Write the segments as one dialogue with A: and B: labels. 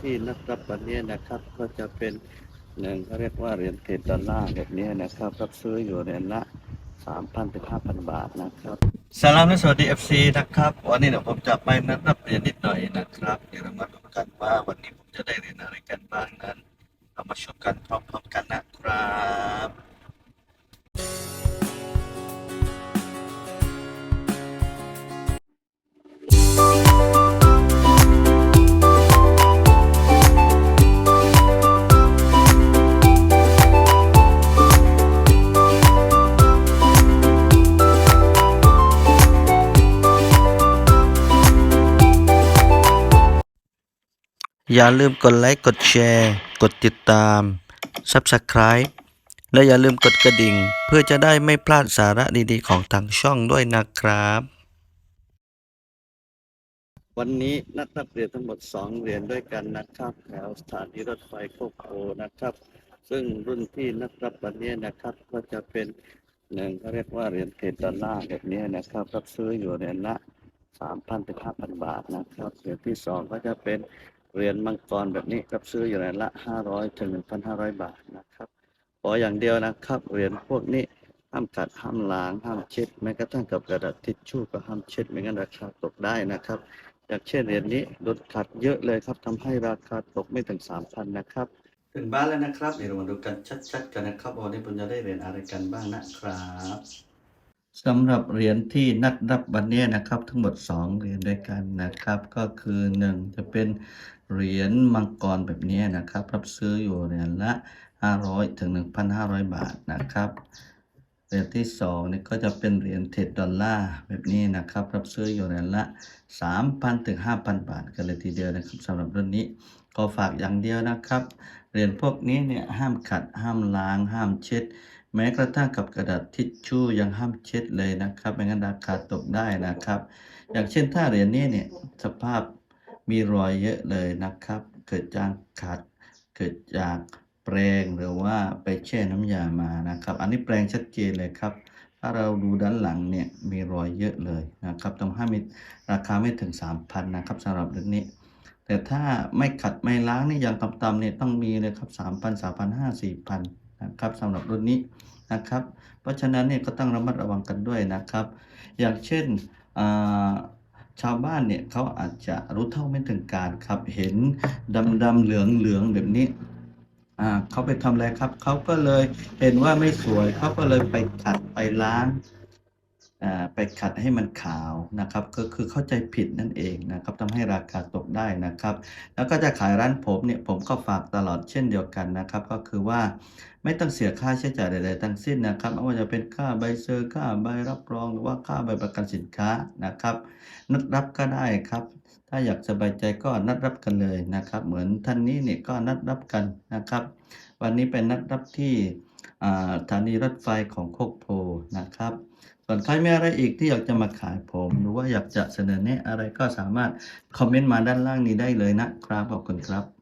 A: ที่นักรับวันนี้นะครับ ก็จะเป็นหนึ่งเขาเรียกว่าเหรียญเทดอลลาร์แบบนี้นะครับ รับซื้ออยู่เหรียญละสามพันถึงห้าพันบาทนะครับสลามและสวัสดี FC นะครับ วันนี้เดี๋ยวผมจะไปนัดรับเหรียญนิดหน่อยนะครับเดี๋ยวเรามาดูกันว่าวันนี้ผมจะได้เหรียญอะไรกันบ้างนั้น เรามาชมกันพร้อมๆกันนะ อย่าลืมกดไลค์ กดแชร์ กดติดตาม Subscribe และอย่าลืมกดกระดิ่ง เพื่อจะได้ไม่พลาดสาระดีๆ ของทางช่องด้วยนะครับ วันนี้นักรับเรียญทั้งหมด 2 เหรียญด้วยกันนะครับแถวสถานีรถไฟโคกโพนะครับ ซึ่งรุ่นที่นักรับวันนี้นะครับก็จะเป็นหนึ่งเขาเรียกว่าเหรียญเทรดดอลลาร์แบบนี้นะครับรับซื้ออยู่เหรียญละสามพันถึงห้าพันบาทนะครับเหรียญที่สองก็จะเป็น เหรียญมังกรแบบนี้รับซื้ออยู่เหรียญละห้าร้อถึงหนึ่บาทนะครับขออย่างเดียวนะครับเหรียญพวกนี้ห้ามกัดห้ามล้างห้ามเช็ดแม้กระทั่งกับกระดาษทิชชู่ก็ห้ามเช็ดไม่งั้นราคาตกได้นะครับอย่างเช่นเหรียญนี้โดขัดเยอะเลยครับทำให้ราคาตกไม่ถึงสามพันะครับ ถึงบ้านแล้วนะครับ เดี๋ยวเรามาดูกันชัดๆกันนะครับวันนี้ผมจะได้เหรียญอะไรกันบ้างนะครับ สำหรับเหรียญที่นัดรับวันนี้นะครับ ทั้งหมด 2 เหรียญด้วยกันนะครับ ก็คือ 1 จะเป็นเหรียญมังกรแบบนี้นะครับ รับซื้ออยู่เหรียญละ 500 ถึง 1,500 บาทนะครับเหรียญที่สองนี่ก็จะเป็นเหรียญเทรดดอลลาร์แบบนี้นะครับ รับซื้ออยู่เหรียญละ 3,000 ถึง 5,000 บาทกันเลยทีเดียวนะครับสำหรับรุ่นนี้ก็ฝากอย่างเดียวนะครับเหรียญพวกนี้เนี่ยห้ามขัดห้ามล้างห้ามเช็ด แม้กระทั่งกับกระดาษทิชชู่ยังห้ามเช็ดเลยนะครับไม่งั้นราคาตกได้นะครับ อย่างเช่นถ้าเหรียญนี้เนี่ยสภาพมีรอยเยอะเลยนะครับ เกิดจากขัดเกิดจากแปรงหรือว่าไปแช่น้ำยามานะครับ อันนี้แปรงชัดเจนเลยครับ ถ้าเราดูด้านหลังเนี่ยมีรอยเยอะเลยนะครับต้องให้มีราคาไม่ถึง 3,000นะครับสำหรับเรื่องนี้แต่ถ้าไม่ขัดไม่ล้างนี่อย่างต่ำๆเนี่ยต้องมีเลยครับ 3,000 3,500 4,000 นะครับสำหรับรุ่นนี้นะครับ เพราะฉะนั้นเนี่ยก็ต้องระมัดระวังกันด้วยนะครับ อย่างเช่นชาวบ้านเนี่ยเขาอาจจะรู้เท่าไม่ถึงการครับ เห็นดำๆเหลืองๆแบบนี้เขาไปทำอะไรครับ เขาก็เลยเห็นว่าไม่สวย เขาก็เลยไปขัดไปล้างไปขัดให้มันขาวนะครับ ก็คือเข้าใจผิดนั่นเองนะครับทำให้ราคาตกได้นะครับ แล้วก็จะขายร้านผมเนี่ยผมก็ฝากตลอดเช่นเดียวกันนะครับ ก็คือว่า ไม่ต้องเสียค่าใช้จ่ายใดๆทั้งสิ้นนะครับไม่ว่าจะเป็นค่าใบเซอร์ค่าใบรับรองหรือว่าค่าใบประกันสินค้านะครับ นัดรับก็ได้ครับ ถ้าอยากสบายใจก็นัดรับกันเลยนะครับ เหมือนท่านนี้เนี่ยก็นัดรับกันนะครับ วันนี้เป็นนัดรับที่สถานีรถไฟของโคกโพนะครับส่วนใครมีอะไรอีกที่อยากจะมาขายผม หรือว่าอยากจะเสนอแนะอะไรก็สามารถคอมเมนต์มาด้านล่างนี้ได้เลยนะครับขอบคุณครับ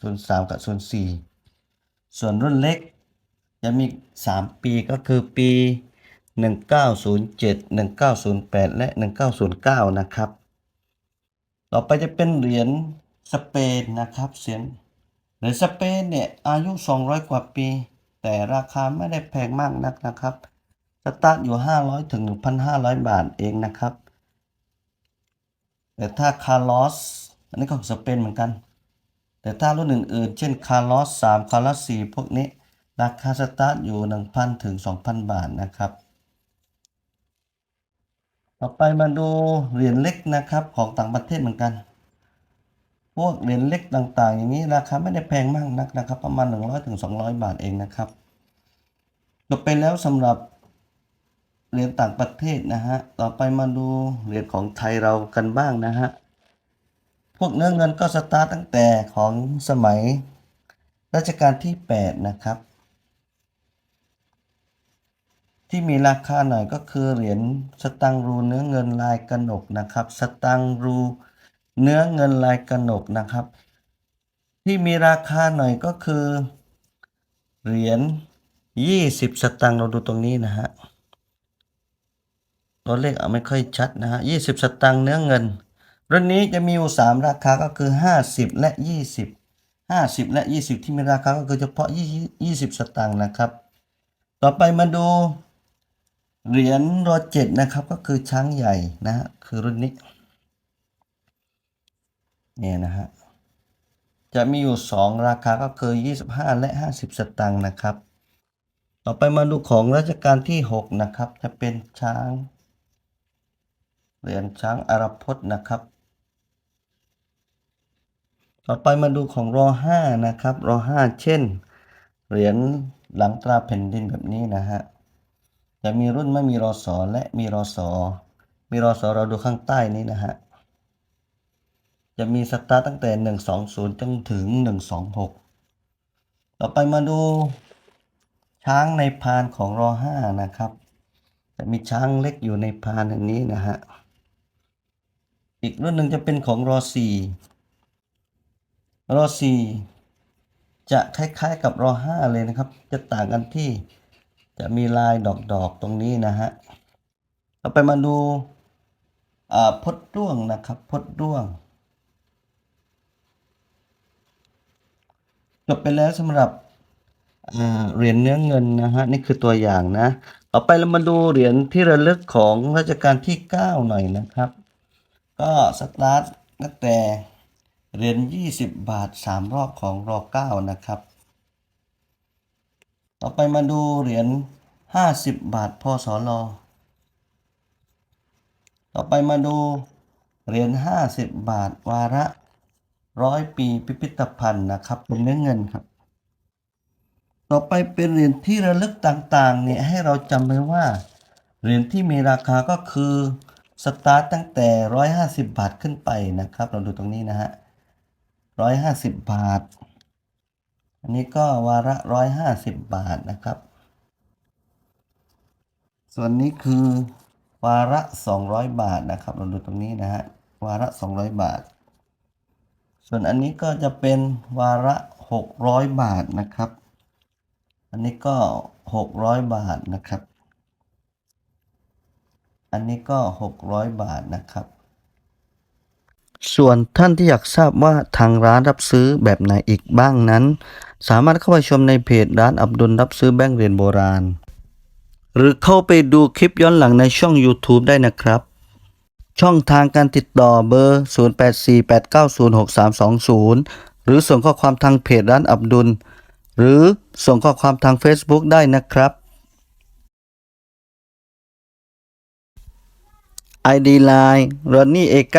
A: 03กับ04ส่วนรุ่นเล็กจะมี3ปีก็คือปี1907 1908และ1909นะครับ ต่อไปจะเป็นเหรียญสเปนนะครับเสียงเหรียญสเปนเนี่ยอายุ200กว่าปี แต่ราคาไม่ได้แพงมากนักนะครับสตาร์ทอยู่ 500 ถึง 1,500 บาทเองนะครับ แต่ถ้าคาร์ลอส อันนี้ก็ของสเปนเหมือนกัน แต่ถ้ารุ่นอื่นๆ เช่นคาร์ลอส3คาร์ลอส4พวกนี้ ราคาสตาร์ทอยู่ 1,000 ถึง 2,000 บาทนะครับ ต่อไปมาดูเหรียญเล็กนะครับของต่างประเทศเหมือนกัน พวกเหรียญเล็กต่างๆ อย่างนี้ราคาไม่ได้แพงมากนักนะครับ ประมาณ 100ถึง200 บาทเองนะครับจบไปแล้วสำหรับเหรียญต่างประเทศนะฮะ ต่อไปมาดูเหรียญของไทยเรากันบ้างนะฮะ พวกเนื้อเงินก็สตาร์ตตั้งแต่ของสมัยรัชกาลที่ 8 นะครับ ที่มีราคาหน่อยก็คือเหรียญสตังรูเนื้อเงินลายกระหนกนะครับ สตังรูเนื้อเงินลายกระหนกนะครับ ที่มีราคาหน่อยก็คือเหรียญ20 สตังเราดูตรงนี้นะฮะตัวเลขเอาไม่ค่อยชัดนะฮะ20 สตังเนื้อเงิน รุ่นนี้จะมีอยู่ 3 ราคาก็คือ 50 และ 20 50 และ 20 ที่มีราคาก็คือเฉพาะ 20 สตังค์นะครับ ต่อไปมาดูเหรียญรอเจ็ดนะครับก็คือช้างใหญ่นะฮะคือรุ่นนี้เนี่ยนะฮะจะมีอยู่ 2 ราคาก็คือ 25 และ 50 สตางค์นะครับ ต่อไปมาดูของรัชกาลที่ 6 นะครับ จะเป็นช้างเหรียญช้างอารพจน์นะครับ ต่อไปมาดูของรอ5นะครับรอ5เช่น เหรียญหลังตราแผ่นดินแบบนี้นะฮะจะมีรุ่นไม่มีรอสอและมีรอสอมีรอสอเราดูข้างใต้นี้นะฮะจะมีสตาร์ตตั้งแต่ 120 จนถึง 126 ต่อไปมาดูช้างในพานของรอ5นะครับ จะมีช้างเล็กอยู่ในพานอันนี้นะฮะ อีกรุ่นหนึ่งจะเป็นของรอ4 รอ4จะคล้ายๆกับรอ5เลยนะครับ จะต่างกันที่จะมีลายดอกๆตรงนี้นะฮะเราไปมาดูพดด้วงนะครับพดด้วงจบไปแล้วสำหรับเหรียญเนื้อเงินนะฮะนี่คือตัวอย่างนะต่อไปเรามาดูเหรียญที่ระลึกของรัชกาลที่ 9 หน่อยนะครับ ก็สตาร์ทตั้งแต่ เหรียญ20 บาท 3 รอบของรอ9นะครับ ต่อไปมาดูเหรียญ50 บาทพศลต่อไปมาดูเหรียญ50 บาทวาระร้อยปีพิพิธภัณฑ์นะครับเป็นเนื้อเงินครับ ต่อไปเป็นเหรียญที่ระลึกต่างๆเนี่ยให้เราจำไว้ว่าเหรียญที่มีราคาก็คือสตาร์ตตั้งแต่ 150 บาทขึ้นไปนะครับ เราดูตรงนี้นะฮะ 150บบาท อันนี้ก็วาระ150บบาทนะครับ ส่วนนี้คือวาระ200บาทนะครับ เราดูตรงนี้นะฮะ วาระ200บาท ส่วนอันนี้ก็จะเป็นวาระ600บาทนะครับ อันนี้ก็600บาทนะครับ อันนี้ก็600บาทนะครับ ส่วนท่านที่อยากทราบว่าทางร้านรับซื้อแบบไหนอีกบ้างนั้น สามารถเข้าไปชมในเพจร้านอับดุลรับซื้อแบงก์เหรียญโบราณ หรือเข้าไปดูคลิปย้อนหลังในช่อง YouTube ได้นะครับ ช่องทางการติดต่อเบอร์ 0848906320 หรือส่งข้อความทางเพจร้านอับดุล หรือส่งข้อความทาง Facebook ได้นะครับ ID Line r o n n y A9 เ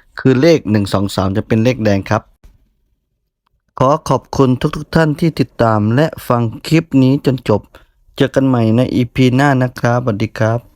A: คือเลข 1 2 3 จะเป็นเลขแดงครับ ขอขอบคุณทุกๆทท่านที่ติดตามและฟังคลิปนี้จนจบ เจอกันใหม่ในอีพีหน้านะครับสวัสดีครับ